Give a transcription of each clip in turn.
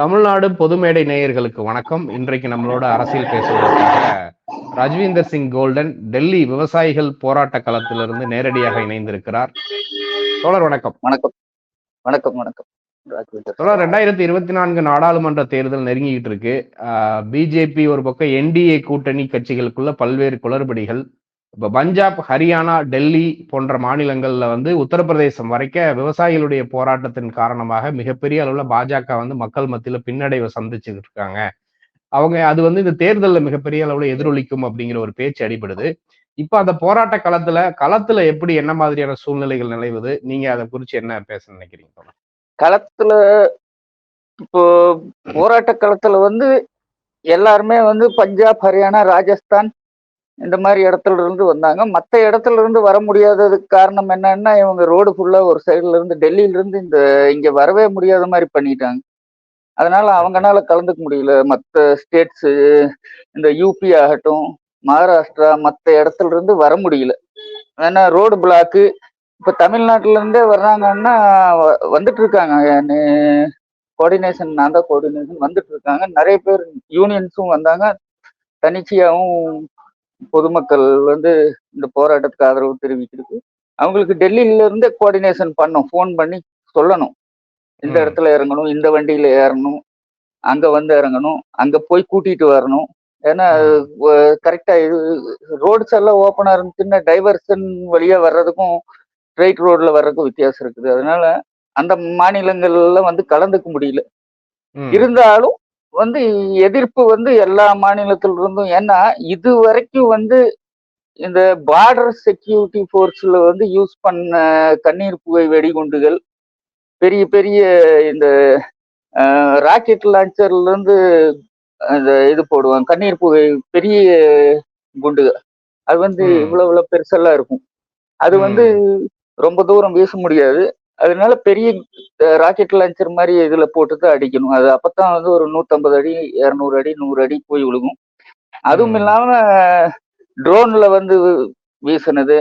தமிழ்நாடு பொதுமேடை நேயர்களுக்கு வணக்கம். இன்றைக்கு நம்மளோட அரசியல் பேசுவதற்காக ரஜ்வீந்தர் சிங் கோல்டன் டெல்லி விவசாயிகள் போராட்ட களத்திலிருந்து நேரடியாக இணைந்திருக்கிறார். தோழர் வணக்கம். வணக்கம். வணக்கம் வணக்கம். தோழர் ரெண்டாயிரத்தி இருபத்தி நான்கு நாடாளுமன்ற தேர்தல் நெருங்கிட்டு இருக்கு. பிஜேபி ஒரு பக்கம் என்டிஏ கூட்டணி கட்சிகளுக்குள்ள பல்வேறு குளறுபடிகள் இப்ப பஞ்சாப் ஹரியானா டெல்லி போன்ற மாநிலங்கள்ல வந்து உத்தரப்பிரதேசம் வரைக்க விவசாயிகளுடைய போராட்டத்தின் காரணமாக மிகப்பெரிய அளவுல பாஜக வந்து மக்கள் மத்தியில பின்னடைவை சந்திச்சுட்டு இருக்காங்க. அவங்க அது வந்து இந்த தேர்தலில் மிகப்பெரிய அளவுல எதிரொலிக்கும் அப்படிங்கிற ஒரு பேச்சு அடிபடுது. இப்ப அந்த போராட்ட களத்துல களத்துல எப்படி என்ன மாதிரியான சூழ்நிலைகள் நிலவுது? நீங்க அதை குறிச்சு என்ன பேச நினைக்கிறீங்க களத்துல இப்போ போராட்ட களத்துல வந்து எல்லாருமே வந்து பஞ்சாப் ஹரியானா ராஜஸ்தான் இந்த மாதிரி இடத்துல இருந்து வந்தாங்க. மற்ற இடத்துல இருந்து வர முடியாததுக்கு காரணம் என்னன்னா இவங்க ரோடு ஃபுல்லா ஒரு சைடுல இருந்து டெல்லியில இருந்து இந்த இங்க வரவே முடியாத மாதிரி பண்ணிட்டாங்க. அதனால அவங்கனால கலந்துக்க முடியல. மற்ற ஸ்டேட்ஸ் இந்த யூபி ஆகட்டும் மகாராஷ்டிரா மற்ற இடத்துல இருந்து வர முடியல. ஏன்னா ரோடு பிளாக்கு இப்ப தமிழ்நாட்டுல இருந்தே வர்றாங்கன்னா வ- வந்துட்டு இருக்காங்க கோஆர்டினேஷன் நான் தான் கோஆர்டினேஷன் வந்துட்டு இருக்காங்க நிறைய பேர் யூனியன்ஸும் வந்தாங்க. தனிச்சையாகவும் பொதுமக்கள் வந்து இந்த போராட்டத்துக்கு ஆதரவு தெரிவிக்கிறது அவங்களுக்கு டெல்லியில இருந்தே கோஆர்டினேஷன் பண்ணோம் ஃபோன் பண்ணி சொல்லணும் இந்த. இடத்துல இறங்கணும் இந்த வண்டியில ஏறணும் அங்க வந்து இறங்கணும் அங்க போய் கூட்டிட்டு வரணும் ஏன்னா. கரெக்டா இது ரோட்ஸ் எல்லாம் ஓப்பனா இருந்துச்சுன்னா டைவர்ஷன் வழியா வர்றதுக்கும் ஸ்ட்ரைட் ரோட்ல வர்றதுக்கும் வித்தியாசம் இருக்குது அதனால அந்த மாநிலங்கள்ல வந்து கலந்துக்க முடியல. இருந்தாலும் வந்து எதிர்ப்பு வந்து எல்லா மாநிலத்துல இருந்தும் ஏன்னா இது வரைக்கும் வந்து இந்த பார்டர் செக்யூரிட்டி ஃபோர்ஸ்ல வந்து யூஸ் பண்ண கண்ணீர் புகை வெடிகுண்டுகள் பெரிய பெரிய இந்த ராக்கெட் லான்ச்சர்ல இருந்து அந்த இது போடுவாங்க கண்ணீர் புகை பெரிய குண்டுகள் அது வந்து ம். இவ்வளவு இவ்வளவு பெருசெல்லாம் இருக்கும். அது வந்து ரொம்ப தூரம் வீச முடியாது. அதனால பெரிய ராக்கெட் லான்ச்சர் மாதிரி இதுல போட்டு தான் அடிக்கணும் அது அப்பதான் வந்து ஒரு நூத்தம்பது அடி இருநூறு அடி நூறு அடி போய் விழுகும் அதுவும். இல்லாம ட்ரோன்ல வந்து வீசுனது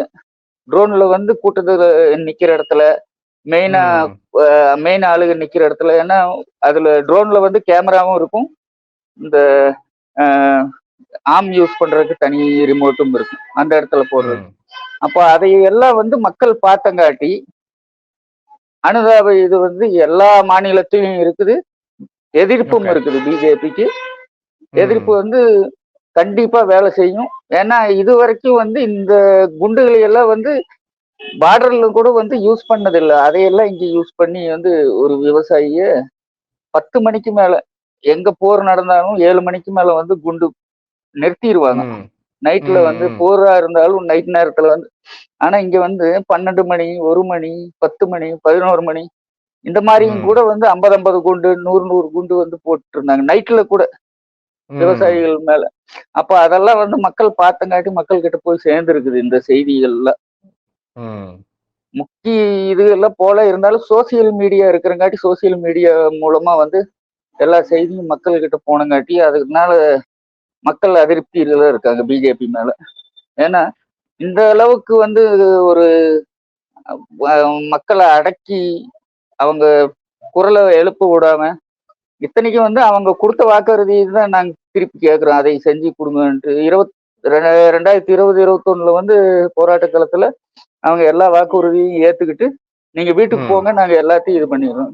ட்ரோன்ல வந்து கூட்டத்துல நிக்கிற இடத்துல மெயினா. மெயின் ஆளுங்க நிக்கிற இடத்துல ஏன்னா அதுல ட்ரோன்ல வந்து கேமராவும் இருக்கும் இந்த ஆம் யூஸ் பண்றதுக்கு தனி ரிமோட்டும் இருக்கும் அந்த இடத்துல போடுறது. அப்போ அதையெல்லாம் வந்து மக்கள் பார்த்தங்காட்டி அனுதாப இது வந்து எல்லா மாநிலத்திலும் இருக்குது எதிர்ப்பும். இருக்குது பிஜேபிக்கு எதிர்ப்பு. வந்து கண்டிப்பா வேலை செய்யும் ஏன்னா இது வரைக்கும் வந்து இந்த குண்டுகளை எல்லாம் வந்து பார்டர்ல கூட வந்து யூஸ் பண்ணதில்லை அதையெல்லாம் இங்க யூஸ் பண்ணி வந்து ஒரு விவசாயிய பத்து மணிக்கு மேல எங்க போர் நடந்தாலும் ஏழு மணிக்கு மேல வந்து குண்டு நிறுத்திடுவாங்க. நைட்ல வந்து. போரா இருந்தாலும் நைட் நேரத்துல வந்து ஆனா இங்க வந்து பன்னெண்டு மணி ஒரு மணி பத்து மணி பதினோரு மணி இந்த மாதிரியும். கூட வந்து ஐம்பது ஐம்பது குண்டு நூறு நூறு குண்டு வந்து போட்டு இருந்தாங்க நைட்ல கூட. விவசாயிகள் மேல அப்ப அதெல்லாம் வந்து மக்கள் பார்த்தங்காட்டி மக்கள் கிட்ட போய் சேர்ந்துருக்குது இந்த செய்திகள்ல. முக்கிய இது எல்லாம் போல இருந்தாலும் சோசியல் மீடியா இருக்கிறங்காட்டி சோசியல் மீடியா மூலமா வந்து எல்லா செய்தியும் மக்கள் கிட்ட போனங்காட்டி அதனால மக்கள் அதிருப்தியில இருக்காங்க பிஜேபி மேல. ஏன்னா இந்த அளவுக்கு வந்து ஒரு மக்களை அடக்கி அவங்க குரலை எழுப்ப விடாம இத்தனைக்கும் வந்து அவங்க கொடுத்த வாக்குறுதியை தான் நாங்க திருப்பி கேட்கிறோம். அதை செஞ்சு கொடுங்கன்ட்டு இருபத் ரெண்டாயிரத்தி இருபது இருபத்தொன்னுல வந்து போராட்ட காலத்துல அவங்க எல்லா வாக்குறுதியும் ஏத்துக்கிட்டு நீங்க வீட்டுக்கு. போங்க நாங்க எல்லாத்தையும் இது பண்ணிடுறோம்.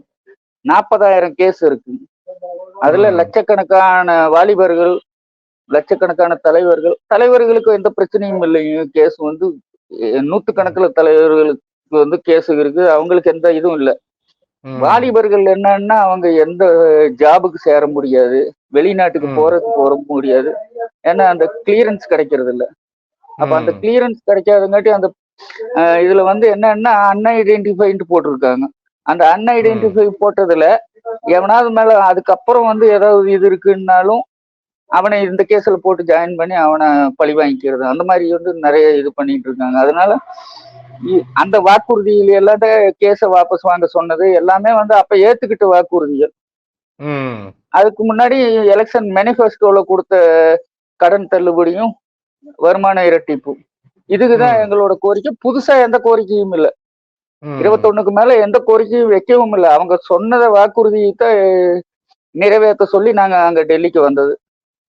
நாற்பதாயிரம் கேஸ் இருக்கு. அதுல. லட்சக்கணக்கான வாலிபர்கள் லட்சக்கணக்கான தலைவர்கள் தலைவர்களுக்கு எந்த பிரச்சனையும் இல்லைங்க கேஸ் வந்து அஹ், நூத்துக்கணக்குல தலைவர்களுக்கு வந்து கேஸ் இருக்கு. அவங்களுக்கு எந்த இதுவும் இல்லை. வாலிபர்கள் என்னன்னா அவங்க எந்த ஜாபுக்கு சேர முடியாது. வெளிநாட்டுக்கு. போறதுக்கு போற முடியாது. ஏன்னா அந்த கிளியரன்ஸ் கிடைக்கிறது இல்ல அப்ப அந்த. கிளியரன்ஸ் கிடைக்காதங்காட்டி அந்த இதுல வந்து என்னன்னா அன்ஐடென்டிஃபைன்ட்டு போட்டிருக்காங்க. அந்த அன்ஐடென்டிஃபை போட்டதுல எவனாவது மேல அதுக்கப்புறம் வந்து ஏதாவது இது இருக்குன்னாலும் அவனை இந்த கேஸ்ல போட்டு ஜாயின் பண்ணி அவனை பழி வாங்கிக்கிறது. அந்த மாதிரி வந்து நிறைய இது பண்ணிட்டு இருக்காங்க. அதனால அந்த வாக்குறுதியில எல்லாம் கேஸை வாபஸ் வாங்க சொன்னது எல்லாமே வந்து அப்ப ஏத்துக்கிட்ட வாக்குறுதிகள். அதுக்கு முன்னாடி எலெக்ஷன் மேனிஃபெஸ்டோல கொடுத்த கடன் தள்ளுபடியும் வருமான இரட்டிப்பு. இதுக்குதான். எங்களோட கோரிக்கை. புதுசா எந்த கோரிக்கையும் இல்ல. இருபத்தொன்னுக்கு மேல எந்த கோரிக்கையும் வைக்கவும் இல்லை. அவங்க சொன்னத வாக்குறுதியை தான் நிறைவேற்ற சொல்லி நாங்க அங்க டெல்லிக்கு வந்தது.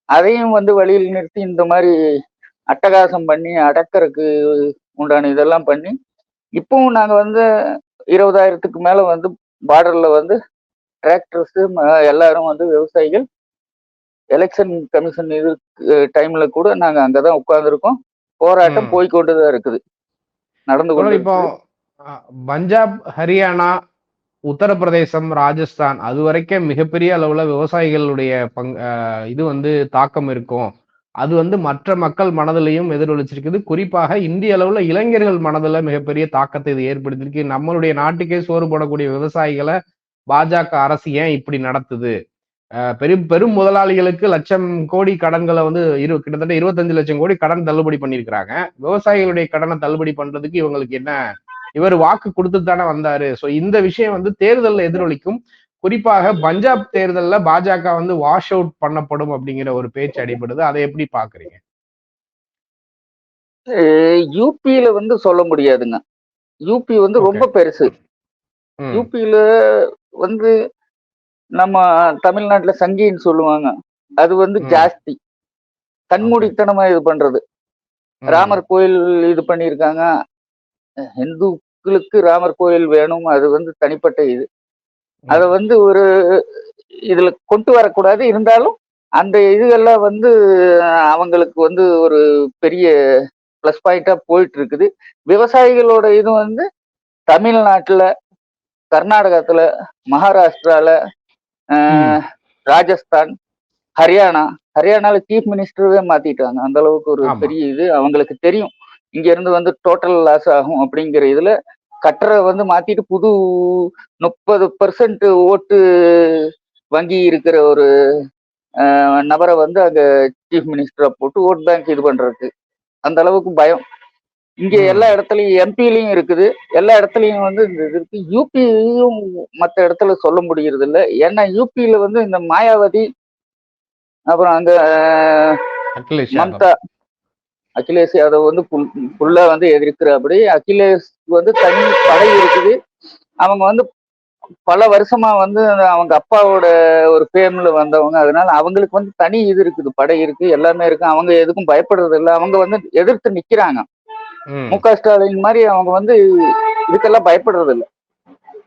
அதையும் வந்து வழியில் நிறுத்தி இந்த மாதிரி அட்டகாசம் பண்ணி அடக்கறதுக்கு உண்டான இதெல்லாம் பண்ணி இப்பவும் நாங்க வந்து இருபதாயிரத்துக்கு மேல வந்து பார்டர்ல வந்து டிராக்டர்ஸ் எல்லாரும் வந்து விவசாயிகள் எலெக்ஷன் கமிஷன் இது டைம்ல கூட நாங்க அங்கதான் உட்கார்ந்துருக்கோம். போராட்டம் ம். போய்கொண்டுதான் இருக்குது. நடந்து கொண்டு இப்போ பஞ்சாப் ஹரியானா உத்தரப்பிரதேசம் ராஜஸ்தான் அது வரைக்கும் மிகப்பெரிய அளவுல விவசாயிகளுடைய பங் இது வந்து தாக்கம் இருக்கும். அது வந்து மற்ற மக்கள் மனதிலையும் எதிரொலிச்சிருக்குது. குறிப்பாக இந்திய அளவுல இளைஞர்கள் மனதில் மிகப்பெரிய தாக்கத்தை இது ஏற்படுத்தியிருக்கு. நம்மளுடைய நாட்டுக்கே சோறு போடக்கூடிய விவசாயிகளை பாஜக அரசு ஏன் இப்படி நடத்துது? பெரும் பெரும் முதலாளிகளுக்கு லட்சம் கோடி கடன்களை வந்து இரு கிட்டத்தட்ட இருபத்தஞ்சு லட்சம் கோடி கடன் தள்ளுபடி பண்ணியிருக்கிறாங்க. விவசாயிகளுடைய கடனை தள்ளுபடி பண்றதுக்கு இவங்களுக்கு என்ன இவர் வாக்கு கொடுத்து தானே வந்தாரு. சோ இந்த விஷயம் வந்து தேர்தல்ல எதிரொலிக்கும். குறிப்பாக பஞ்சாப் தேர்தல்ல பாஜக வந்து வாஷ் அவுட் பண்ணப்படும் அப்படிங்கிற ஒரு பேச்சு அடிபடுது. அதை எப்படி பாக்குறீங்க யூபியில வந்து சொல்ல முடியாதுங்க. யூபி வந்து ரொம்ப பெருசு. யூபியில வந்து நம்ம தமிழ்நாட்டுல சங்கின்னு சொல்லுவாங்க. அது வந்து. ஜாஸ்தி. கண்மூடித்தனமா இது பண்றது. ராமர் கோயில் இது பண்ணியிருக்காங்க. இந்துக்களுக்கு ராமர் கோயில் வேணும் அது வந்து தனிப்பட்ட இது. அதை வந்து ஒரு இதுல கொண்டு வரக்கூடாது. இருந்தாலும் அந்த இதுகள்லாம் வந்து அவங்களுக்கு வந்து ஒரு பெரிய ப்ளஸ் பாயிண்டா போயிட்டு இருக்குது விவசாயிகளோட இது வந்து தமிழ்நாட்டுல கர்நாடகத்துல மகாராஷ்டிரால ராஜஸ்தான் ஹரியானா ஹரியானால சீஃப் மினிஸ்டரவே மாத்திட்டாங்க. அந்த அளவுக்கு ஒரு. பெரிய இது அவங்களுக்கு தெரியும். இங்க இருந்து வந்து டோட்டல் லாஸ் ஆகும் அப்படிங்கிற இதுல கட்டரை வந்து மாத்திட்டு புது முப்பது பர்சன்ட் ஓட்டு வங்கி இருக்கிற ஒரு நபரை வந்து அங்க சீஃப் மினிஸ்டரா போட்டு ஓட் பேங்க் இது பண்றதுக்கு. அந்த அளவுக்கு பயம். இங்க. எல்லா இடத்துலயும் எம்பிலையும் இருக்குது. எல்லா இடத்துலயும் வந்து இந்த இது இருக்கு. யூபியும் மற்ற இடத்துல சொல்ல முடியறது இல்ல ஏன்னா யூபியில வந்து இந்த மாயாவதி அப்புறம் அங்க மம்தா அகிலேஷ் யாதவ் வந்து ஃபுல்லா வந்து எதிர்க்கிறாப்படி. அகிலேஷ் வந்து தனி படை இருக்குது. அவங்க வந்து பல வருஷமா வந்து அவங்க அப்பாவோட ஒரு ஃபேம்ல வந்தவங்க. அதனால அவங்களுக்கு வந்து தனி இது இருக்குது. படை இருக்கு எல்லாமே இருக்கு. அவங்க எதுக்கும் பயப்படுறது இல்லை அவங்க வந்து எதிர்த்து நிக்கிறாங்க. ம், க ஸ்டாலின் மாதிரி அவங்க வந்து இதுக்கெல்லாம் பயப்படுறது இல்லை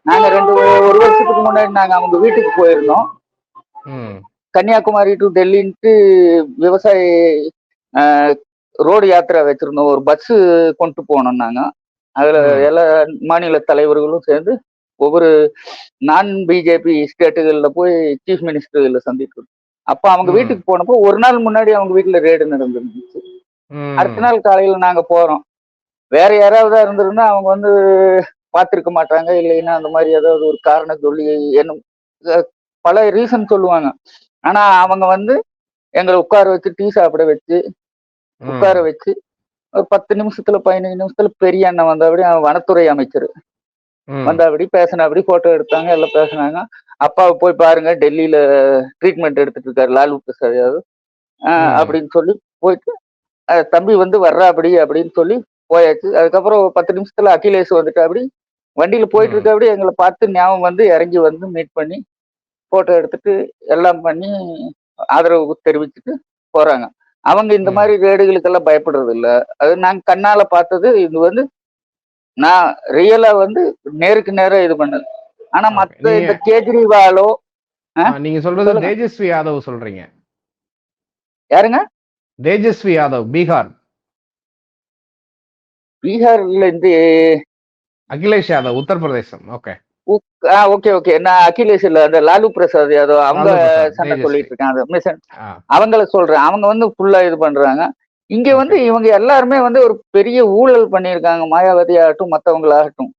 நாங்க ரெண்டு ஒரு வருஷத்துக்கு முன்னாடி நாங்க அவங்க வீட்டுக்கு போயிருந்தோம். கன்னியாகுமரி டு டெல்லின்ட்டு விவசாயி ரோடு யாத்திரை வச்சிருந்தோம். ஒரு பஸ் கொண்டு போனோம் நாங்க. அதுல. எல்லா மாநில தலைவர்களும் சேர்ந்து ஒவ்வொரு நான் பிஜேபி ஸ்டேட்டுகள்ல போய் சீஃப் மினிஸ்டர்களை சந்தித்தோம். அப்ப அவங்க. வீட்டுக்கு போனப்போ ஒரு நாள் முன்னாடி அவங்க வீட்டுல ரேடு நடந்துருந்துச்சு. அடுத்த நாள் காலையில நாங்க போறோம். வேற யாராவது இருந்திருந்தா அவங்க வந்து பார்த்திருக்க மாட்டாங்க. இல்லைன்னா அந்த மாதிரி ஏதாவது ஒரு காரணம் சொல்லி என்ன அஹ் பல ரீசன் சொல்லுவாங்க. ஆனா அவங்க வந்து எங்களை உட்கார வச்சு டீ சாப்பிட வச்சு உட்கார வச்சு ஒரு பத்து நிமிஷத்துல பதினஞ்சு நிமிஷத்துல பெரிய அண்ணன் வந்தாபடி அவன் வனத்துறை அமைச்சர். வந்தாபடி பேசினாபடி போட்டோ எடுத்தாங்க எல்லாம் பேசினாங்க. அப்பாவை போய் பாருங்க டெல்லியில ட்ரீட்மெண்ட் எடுத்துட்டு இருக்காரு லாலு பிரசாத் யாதவ். அப்படின்னு சொல்லி போயிட்டு தம்பி வந்து வர்றாப்படி அப்படின்னு சொல்லி போயாச்சு. அதுக்கப்புறம் பத்து நிமிஷத்துல அகிலேஷ் வந்துட்டு அப்படி வண்டியில போயிட்டு. இருக்க அப்படி எங்களை பார்த்து ஞாபகம் வந்து இறங்கி வந்து மீட் பண்ணி போட்டோ எடுத்துட்டு எல்லாம் பண்ணி ஆதரவு தெரிவிச்சுட்டு போறாங்க. அவங்க இந்த. மாதிரி ரேடுகளுக்கெல்லாம் பயப்படுறது இல்ல அது நாங்க கண்ணால பார்த்தது இது வந்து நான் ரியலா வந்து நேருக்கு நேரா இது பண்ணது. ஆனா. மத்த இந்த கேஜ்ரிவாலோ நீங்க சொல்றது. தேஜஸ்வி யாதவ் சொல்றீங்க. யாருங்க? தேஜஸ்வி யாதவ் பீகார். பீகார்ல இருந்து Akhilesh Yadav Uttar Pradesh. Okay. Okay okay. நான் அகிலேஷ் இல்ல அந்த லாலு பிரசாத் யாதவ் அவங்க சண்டை. சொல்லிட்டு இருக்காங்க ஆ, அவங்கள சொல்றேன். அவங்க வந்து ஃபுல்லா இது பண்றாங்க. இங்க வந்து இவங்க எல்லாருமே வந்து ஒரு பெரிய ஊழல் பண்ணியிருக்காங்க. மாயாவதி ஆகட்டும் மத்தவங்களாகட்டும்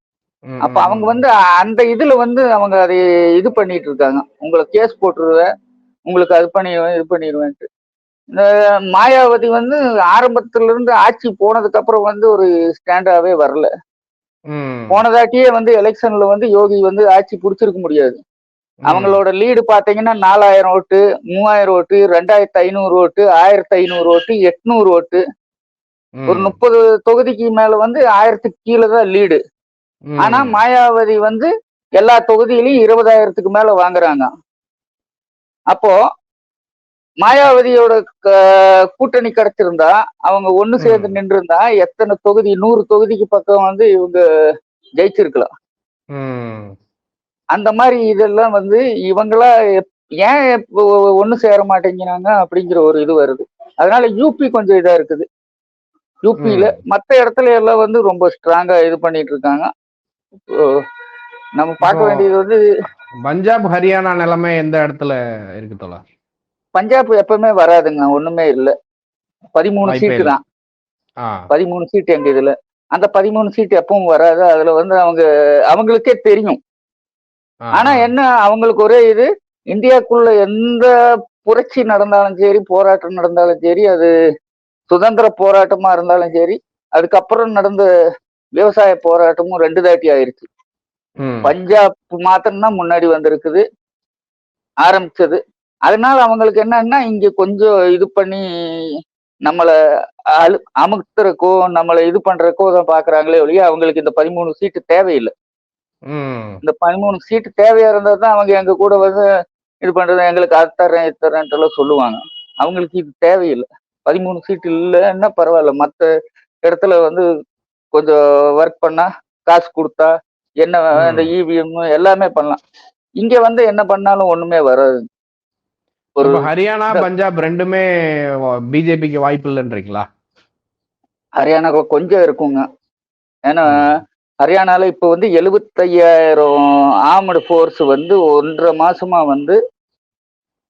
அப்ப அவங்க. வந்து அந்த இதுல வந்து அவங்க அதை இது பண்ணிட்டு இருக்காங்க உங்களை கேஸ் போட்டுருவேன் உங்களுக்கு அது பண்ணிடுவேன் இது பண்ணிடுவேன்ட்டு. இந்த மாயாவதி வந்து ஆரம்பத்துல இருந்து ஆட்சி போனதுக்கு அப்புறம் வந்து ஒரு ஸ்டாண்டாவே வரல. போனதாட்டியே வந்து எலெக்ஷன்ல வந்து யோகி வந்து ஆட்சி புடிச்சிருக்க முடியாது. அவங்களோட லீடு பாத்தீங்கன்னா நாலாயிரம் ஓட்டு மூவாயிரம் ஓட்டு ரெண்டாயிரத்தி ஐநூறு ஓட்டு ஆயிரத்தி ஐநூறு ஓட்டு எட்நூறு ஓட்டு. ஒரு முப்பது தொகுதிக்கு மேல வந்து ஆயிரத்துக்கு கீழே தான் லீடு. ஆனா மாயாவதி வந்து எல்லா தொகுதியிலையும் இருபதாயிரத்துக்கு மேல வாங்குறாங்க. அப்போ மாயாவதியோட கூட்டணி கிடைச்சிருந்தா அவங்க ஒண்ணு சேர்ந்து ம். நின்றுருந்தா எத்தனை தொகுதி நூறு தொகுதிக்கு பக்கம் வந்து இவங்க ஜெயிச்சிருக்கலாம். அந்த மாதிரி இதெல்லாம் வந்து இவங்களா ஏன் ஒண்ணு சேர மாட்டேங்கிறாங்க அப்படிங்கிற ஒரு இது வருது அதனால யூபி கொஞ்சம் இதா இருக்குது யூபியில ம். மத்த இடத்துல எல்லாம் வந்து ரொம்ப ஸ்ட்ராங்கா இது பண்ணிட்டு இருக்காங்க நம்ம பார்க்க வேண்டியது வந்து பஞ்சாப் ஹரியானா நிலைமை எந்த இடத்துல இருக்கு தோழா பஞ்சாப் எப்பவுமே வராதுங்க ஒண்ணுமே இல்ல. பதிமூணு சீட்டு. தான். பதிமூணு சீட்டு எங்க இதுல. அந்த பதிமூணு சீட்டு எப்பவும் வராது. அதுல வந்து அவங்க அவங்களுக்கே தெரியும். ஆனா. என்ன அவங்களுக்கு ஒரே இது இந்தியாக்குள்ள எந்த புரட்சி நடந்தாலும் சரி போராட்டம் நடந்தாலும் சரி அது சுதந்திர போராட்டமா இருந்தாலும் சரி அதுக்கப்புறம் நடந்த விவசாய போராட்டமும் ரெண்டு தாட்டி ஆயிருச்சு. பஞ்சாப் மாத்திரம்தான் முன்னாடி வந்திருக்குது ஆரம்பிச்சது. அதனால அவங்களுக்கு என்னன்னா இங்க கொஞ்சம் இது பண்ணி நம்மளை அழு அமுத்துறக்கோ நம்மளை இது பண்றக்கோ தான் பாக்குறாங்களே ஒழிய அவங்களுக்கு இந்த பதிமூணு சீட்டு தேவையில்லை. இந்த பதிமூணு சீட்டு தேவையா இருந்தா தான் அவங்க எங்க கூட வந்து இது பண்றது எங்களுக்கு அது தர்றேன் இது தர்றேன்ட்டு எல்லாம் சொல்லுவாங்க. அவங்களுக்கு இது தேவையில்லை. பதிமூணு சீட்டு இல்லைன்னா பரவாயில்ல. மற்ற இடத்துல வந்து கொஞ்சம் ஒர்க் பண்ணா காசு கொடுத்தா என்ன. இந்த இவிஎம் எல்லாமே பண்ணலாம். இங்க வந்து என்ன பண்ணாலும் ஒண்ணுமே வராது. ஒரு ஹரியானா பஞ்சாப் ரெண்டுமே பிஜேபிக்கு வாய்ப்பு இல்லைன்றீங்களா? ஹரியானால கொஞ்சம் இருக்குங்க. ஏன்னா. ஹரியானால இப்ப வந்து எழுபத்தையாயிரம் ஆர்மடு ஃபோர்ஸ் வந்து ஒன்றரை மாசமா வந்து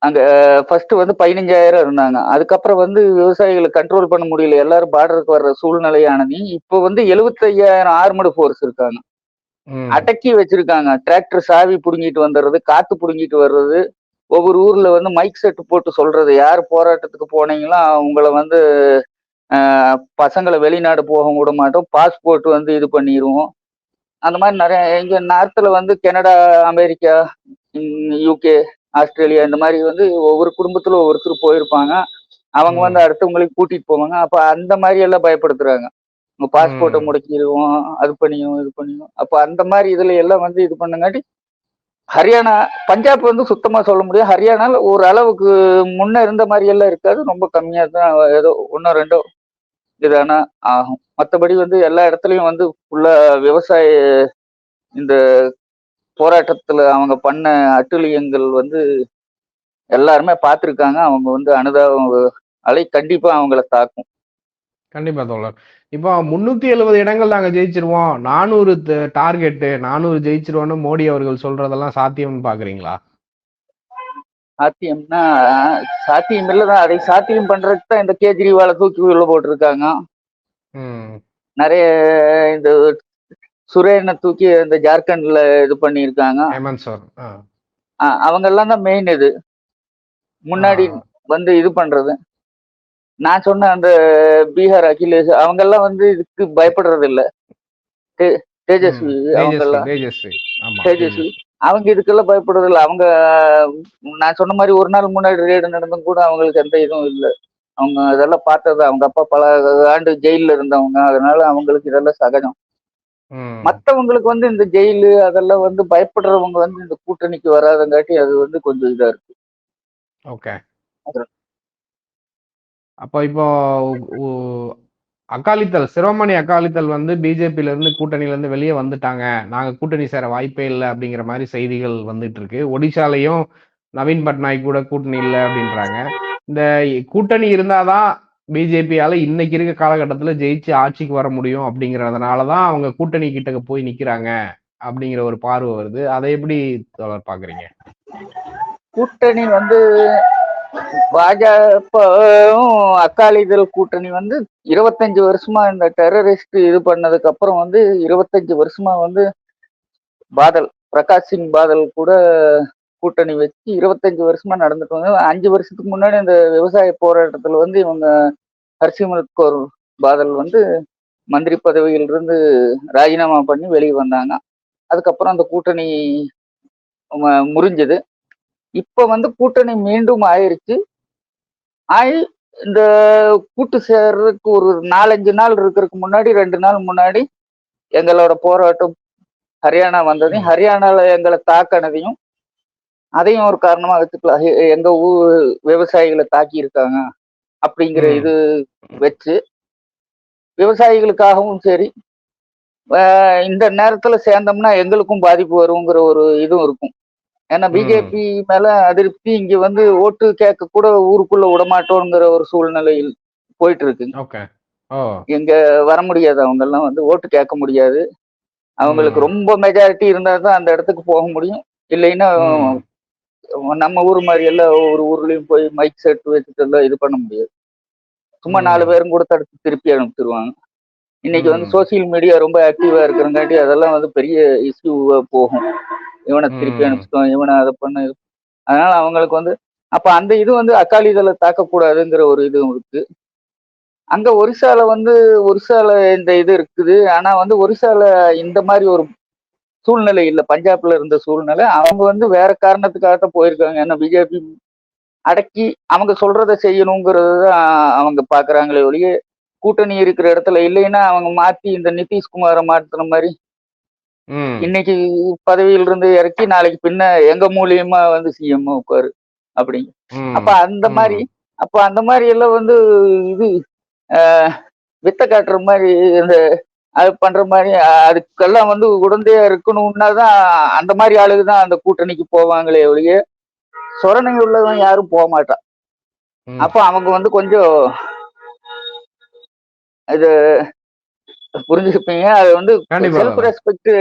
அங்க ஃபர்ஸ்ட் வந்து பதினஞ்சாயிரம் இருந்தாங்க. அதுக்கப்புறம் வந்து விவசாயிகளை கண்ட்ரோல் பண்ண முடியல. எல்லாரும் பார்டருக்கு வர்ற சூழ்நிலையானது. இப்போ வந்து எழுபத்தையாயிரம் ஆர்மடு ஃபோர்ஸ் இருக்காங்க. அடக்கி வச்சிருக்காங்க. டிராக்டர் சாவி புடுங்கிட்டு வந்துடுறது காத்து புடுங்கிட்டு வர்றது ஒவ்வொரு ஊர்ல வந்து மைக் செட் போட்டு சொல்றது. யார் போராட்டத்துக்கு போனீங்களோ உங்களை வந்து பசங்களை வெளிநாடு போக விட மாட்டோம். பாஸ்போர்ட் வந்து இது பண்ணிடுவோம் அந்த மாதிரி நிறைய இங்க நார்த்தில் வந்து கனடா அமெரிக்கா யூகே ஆஸ்திரேலியா இந்த மாதிரி வந்து ஒவ்வொரு குடும்பத்துல ஒவ்வொருத்தர் போயிருப்பாங்க. அவங்க. வந்து அடுத்தவங்களுக்கு கூட்டிட்டு போவாங்க. அப்ப அந்த மாதிரி எல்லாம் பயப்படுத்துறாங்க. உங்க பாஸ்போர்ட்டை. முடக்கிடுவோம் அது பண்ணியும் இது பண்ணியும். அப்ப அந்த மாதிரி இதுல எல்லாம் வந்து இது பண்ணுங்காட்டி ஹரியானா பஞ்சாப் வந்து சுத்தமா சொல்ல முடியும் ஹரியானால ஒரு அளவுக்கு முன்ன இருந்த மாதிரி எல்லாம் இருக்காது. ரொம்ப கம்மியா தான் ஏதோ ஒன்னோ ரெண்டோ இதானா ஆகும். மற்றபடி வந்து எல்லா இடத்துலயும் வந்து ஃபுல்லாக விவசாய இந்த போராட்டத்துல அவங்க பண்ண அட்டுழியங்கள் வந்து எல்லாருமே பார்த்துருக்காங்க. அவங்க வந்து அனுதாபம் அலை கண்டிப்பா அவங்கள தாக்கும். கண்டிப்பா தோழர். இப்போ முன்னூத்தி எழுபது இடங்கள் நாங்க ஜெயிச்சிருவோம். நானூறு டார்கெட் நானூறு ஜெயிச்சிருவோம்னு மோடி அவர்கள் சொல்றதெல்லாம் சாத்தியம்னு பாக்குறீங்களா? சாத்தியம்னா சாத்தியம் இல்லைதான். அதை சாத்தியம் பண்றதுக்கு தான் இந்த கேஜ்ரிவாலை தூக்கி உள்ள போட்டிருக்காங்க. நிறைய இந்த சுரேனை தூக்கி இந்த ஜார்க்கண்ட்ல இது பண்ணியிருக்காங்க. அவங்க எல்லாம் தான் மெயின் இது. முன்னாடி. வந்து இது பண்றது. நான் சொன்ன அந்த பீகார் அகிலேஷ் அவங்க எல்லாம் வந்து இதுக்கு பயப்படுறது இல்ல தேஜஸ்வி. அவங்க எல்லாம் தேஜஸ்வி. அவங்க இதுக்கெல்லாம் பயப்படுறது இல்ல அவங்க நான் சொன்ன மாதிரி ஒரு நாள் முன்னாடி ரேடு நடந்தும் கூட அவங்களுக்கு எந்த இதுவும் இல்லை. அவங்க இதெல்லாம் பார்த்தது அவங்க அப்பா பல ஆண்டு ஜெயில்ல இருந்தவங்க. அதனால அவங்களுக்கு இதெல்லாம் சகஜம். மத்தவங்களுக்கு வந்து இந்த ஜெயிலு அதெல்லாம் வந்து பயப்படுறவங்க வந்து இந்த கூட்டணிக்கு வராதங்காட்டி அது வந்து கொஞ்சம் இதா இருக்கு. ஓகே. அப்போ இப்போ அகாலிதள் சிரோமணி அகாலிதள் வந்து பிஜேபியில இருந்து கூட்டணியில இருந்து வெளியே வந்துட்டாங்க. நாங்க கூட்டணி சேர வாய்ப்பே இல்லை அப்படிங்கிற மாதிரி செய்திகள் வந்துட்டு இருக்கு. ஒடிசாலையும் நவீன் பட்நாயக் கூட கூட்டணி இல்லை அப்படின்றாங்க. இந்த கூட்டணி இருந்தாதான் பிஜேபியால இன்னைக்கு இருக்க காலகட்டத்துல ஜெயிச்சு ஆட்சிக்கு வர முடியும் அப்படிங்கறதுனாலதான் அவங்க கூட்டணி கிட்ட போய் நிக்கிறாங்க அப்படிங்கிற ஒரு பார்வை வருது. அதை எப்படி தோழர் பாக்குறீங்க? கூட்டணி வந்து பாஜகவும் அக்காலிதழ் கூட்டணி வந்து இருபத்தஞ்சு வருஷமா இந்த டெரரிஸ்ட் இது பண்ணதுக்கு அப்புறம் வந்து இருபத்தஞ்சு வருஷமா வந்து பாதல் பிரகாஷ் சிங் பாதல் கூட கூட்டணி வச்சு இருபத்தஞ்சு வருஷமா நடந்துட்டு வந்து அஞ்சு வருஷத்துக்கு முன்னாடி இந்த விவசாய போராட்டத்துல வந்து இவங்க ஹர்சிமரத் கௌர் பாதல் வந்து மந்திரி பதவியிலிருந்து ராஜினாமா பண்ணி வெளியே வந்தாங்க. அதுக்கப்புறம் அந்த கூட்டணி முறிஞ்சது. இப்ப வந்து கூட்டணி மீண்டும் ஆயிருச்சு ஆயி இந்த கூட்டு சேர்றதுக்கு ஒரு நாலஞ்சு நாள் இருக்கிறதுக்கு முன்னாடி ரெண்டு நாள் முன்னாடி எங்களோட போராட்டம் ஹரியானா வந்ததையும். ஹரியானால எங்களை தாக்கினதையும் அதையும் ஒரு காரணமா வச்சுக்கலாம் எங்க ஊர் விவசாயிகளை தாக்கி இருக்காங்க அப்படிங்கிற. இது வச்சு விவசாயிகளுக்காகவும் சரி இந்த நேரத்துல சேர்ந்தோம்னா எங்களுக்கும் பாதிப்பு வருங்கிற ஒரு இதுவும் இருக்கும் ஏன்னா. பிஜேபி மேல அதிருப்தி இங்க வந்து ஓட்டு கேட்க கூட ஊருக்குள்ள விடமாட்டோங்கிற ஒரு சூழ்நிலையில் போயிட்டு இருக்குங்க இங்க வர முடியாது அவங்க எல்லாம் வந்து ஓட்டு கேட்க முடியாது அவங்களுக்கு. ரொம்ப மெஜாரிட்டி இருந்தா தான் அந்த இடத்துக்கு போக முடியும் இல்லைன்னா. நம்ம ஊர் மாதிரி எல்லாம் ஒவ்வொரு ஊர்லயும் போய் மைக் செட் வச்சுட்டு எல்லாம் இது பண்ண முடியாது சும்மா. நாலு பேரும் கூட தடுத்து திருப்பி அனுப்பிச்சிருவாங்க இன்னைக்கு வந்து. சோசியல் மீடியா ரொம்ப ஆக்டிவா இருக்கிறங்காட்டி அதெல்லாம் வந்து பெரிய இஷ்யூவா போகும் இவனை திருப்பி. அனுப்பிச்சிட்டோம் இவனை அதை பண்ண. அதனால அவங்களுக்கு வந்து அப்ப அந்த இது வந்து அகாலிதள தாக்கக்கூடாதுங்கிற ஒரு இதுவும் இருக்கு. அங்க ஒரிசால வந்து ஒரிசால இந்த இது இருக்குது. ஆனா வந்து ஒரிசால இந்த மாதிரி ஒரு சூழ்நிலை இல்லை. பஞ்சாப்ல இருந்த சூழ்நிலை. அவங்க வந்து வேற காரணத்துக்காக தான் போயிருக்காங்க. ஏன்னா பிஜேபி அடக்கி அவங்க சொல்றதை செய்யணுங்கிறது தான் அவங்க பாக்குறாங்களே ஒழிய கூட்டணி இருக்கிற இடத்துல இல்லைன்னா அவங்க மாத்தி இந்த நிதிஷ்குமாரை மாத்துற மாதிரி. இன்னைக்கு பதவியில இருந்து இறக்கி நாளைக்கு பின்ன எங்க மூலியமா வந்து சிஎம் உட்காரு அப்படிங்க. அப்ப அந்த. மாதிரி அப்ப அந்த மாதிரி எல்லாம் வந்து இது வித்த காட்டுற மாதிரி இந்த அது பண்ற மாதிரி அதுக்கெல்லாம் வந்து உடந்தையா இருக்கணும்னா தான் அந்த மாதிரி ஆளுங்க தான் அந்த கூட்டணிக்கு போவாங்களே ஒழிய சொரணை உள்ளவன் யாரும் போக மாட்டான். அப்ப அவங்க வந்து கொஞ்சம் இது புரிஞ்சுருப்பீங்க அது வந்து செல்ஃப் ரெஸ்பெக்ட்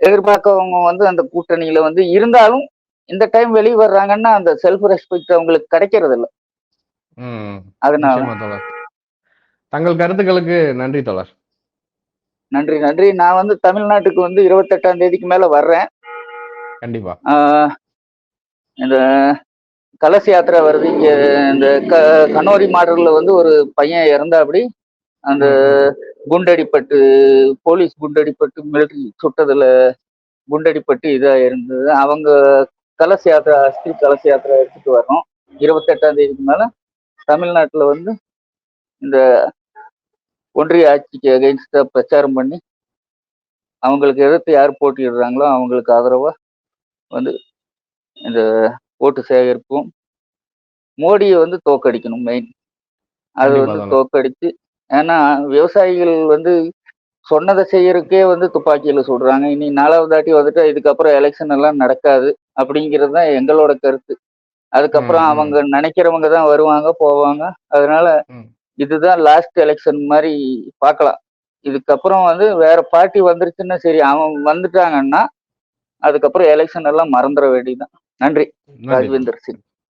எதிர்பார்க்கவங்க வந்து அந்த கூட்டணியில வந்து இருந்தாலும் இந்த டைம் வெளியே வர்றாங்கன்னா அந்த செல்ஃப் ரெஸ்பெக்ட் அவங்களுக்கு கிடைக்கிறது இல்ல. அதனால. தங்கள் கருத்துக்களுக்கு நன்றி தோழர். நன்றி நன்றி. நான் வந்து தமிழ்நாட்டுக்கு வந்து இருபத்தெட்டாம் தேதிக்கு மேல வர்றேன். கண்டிப்பா. இந்த கலசி யாத்திரை வருது இங்க இந்த க கனோரி மாடல்ல வந்து ஒரு பையன் இறந்தாப்படி அந்த. குண்டடிப்பட்டு போலீஸ் குண்டடிப்பட்டு மிலிட்டரி சுட்டதுல குண்டடிப்பட்டு இதா இருந்தது. அவங்க கலச யாத்திரை அஸ்தி கலச யாத்திரை எடுத்துட்டு வரோம் இருபத்தெட்டாம் தேதிக்கு மேல தமிழ்நாட்டுல வந்து இந்த ஒன்றிய ஆட்சிக்கு அகைன்ஸ்டா பிரச்சாரம் பண்ணி அவங்களுக்கு எதிர்த்து யார் போட்டியிடுறாங்களோ அவங்களுக்கு ஆதரவா வந்து இந்த ஓட்டு சேகரிப்போம் மோடியை வந்து தோக்கடிக்கணும் மெயின் அது வந்து தோழர். ஏன்னா விவசாயிகள் வந்து சொன்னதை செய்யறதுக்கே வந்து துப்பாக்கியில சுடுறாங்க. இனி நாலாவது தாட்டி வந்துட்டு இதுக்கப்புறம் எலெக்ஷன் எல்லாம் நடக்காது அப்படிங்கிறது தான் எங்களோட கருத்து. அதுக்கப்புறம். அவங்க நினைக்கிறவங்க தான் வருவாங்க போவாங்க. அதனால. இதுதான் லாஸ்ட் எலெக்ஷன் மாதிரி பார்க்கலாம். இதுக்கப்புறம் வந்து வேற பார்ட்டி வந்துருச்சுன்னா சரி அவன் வந்துட்டாங்கன்னா அதுக்கப்புறம் எலெக்ஷன் எல்லாம் மறந்துட வேண்டியதுதான். நன்றி. ராஜ்வேந்தர் சிங்.